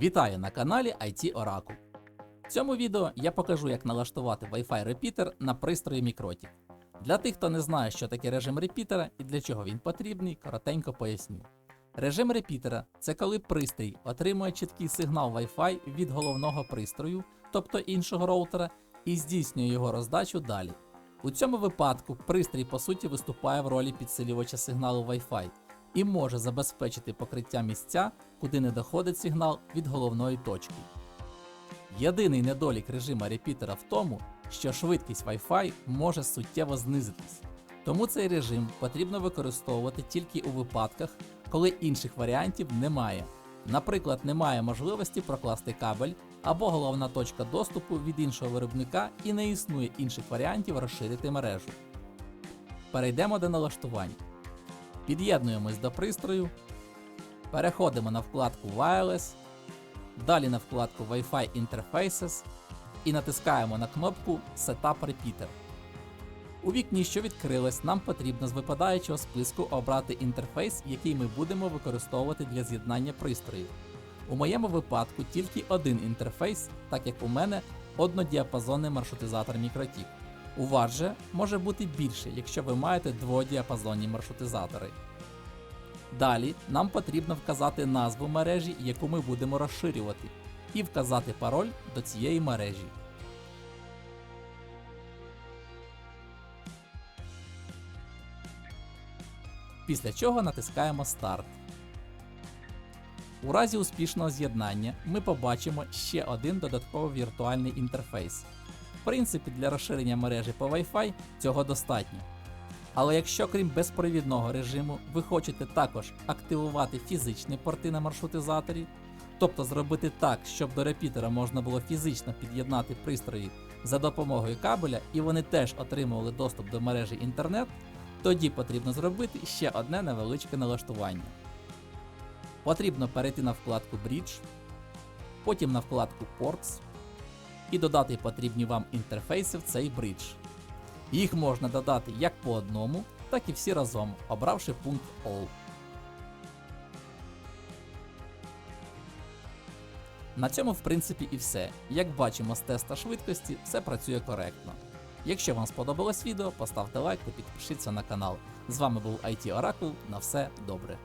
Вітаю на каналі IT Oracle. В цьому відео я покажу, як налаштувати Wi-Fi репітер на пристрої Mikrotik. Для тих, хто не знає, що таке режим репітера і для чого він потрібний, коротенько поясню. Режим репітера це коли пристрій отримує чіткий сигнал Wi-Fi від головного пристрою, тобто іншого роутера, і здійснює його роздачу далі. У цьому випадку пристрій по суті виступає в ролі підсилювача сигналу Wi-Fi і може забезпечити покриття місця, куди не доходить сигнал від головної точки. Єдиний недолік режима репітера в тому, що швидкість Wi-Fi може суттєво знизитись. Тому цей режим потрібно використовувати тільки у випадках, коли інших варіантів немає. Наприклад, немає можливості прокласти кабель або головна точка доступу від іншого виробника і не існує інших варіантів розширити мережу. Перейдемо до налаштувань. Під'єднуємось до пристрою, переходимо на вкладку Wireless, далі на вкладку Wi-Fi Interfaces і натискаємо на кнопку Setup Repeater. У вікні, що відкрилось, нам потрібно з випадаючого списку обрати інтерфейс, який ми будемо використовувати для з'єднання пристроїв. У моєму випадку тільки один інтерфейс, так як у мене однодіапазонний маршрутизатор Mikrotik. У вас же може бути більше, якщо ви маєте дводіапазонні маршрутизатори. Далі нам потрібно вказати назву мережі, яку ми будемо розширювати, і вказати пароль до цієї мережі. Після чого натискаємо Старт. У разі успішного з'єднання ми побачимо ще один додатковий віртуальний інтерфейс. В принципі, для розширення мережі по Wi-Fi цього достатньо. Але якщо крім безпровідного режиму ви хочете також активувати фізичні порти на маршрутизаторі, тобто зробити так, щоб до репітера можна було фізично під'єднати пристрої за допомогою кабеля і вони теж отримували доступ до мережі інтернет, тоді потрібно зробити ще одне невеличке налаштування. Потрібно перейти на вкладку Bridge, потім на вкладку Ports і додати потрібні вам інтерфейси в цей бридж. Їх можна додати як по одному, так і всі разом, обравши пункт All. На цьому в принципі і все. Як бачимо з теста швидкості, все працює коректно. Якщо вам сподобалось відео, поставте лайк та підпишіться на канал. З вами був IT Oracle. На все добре.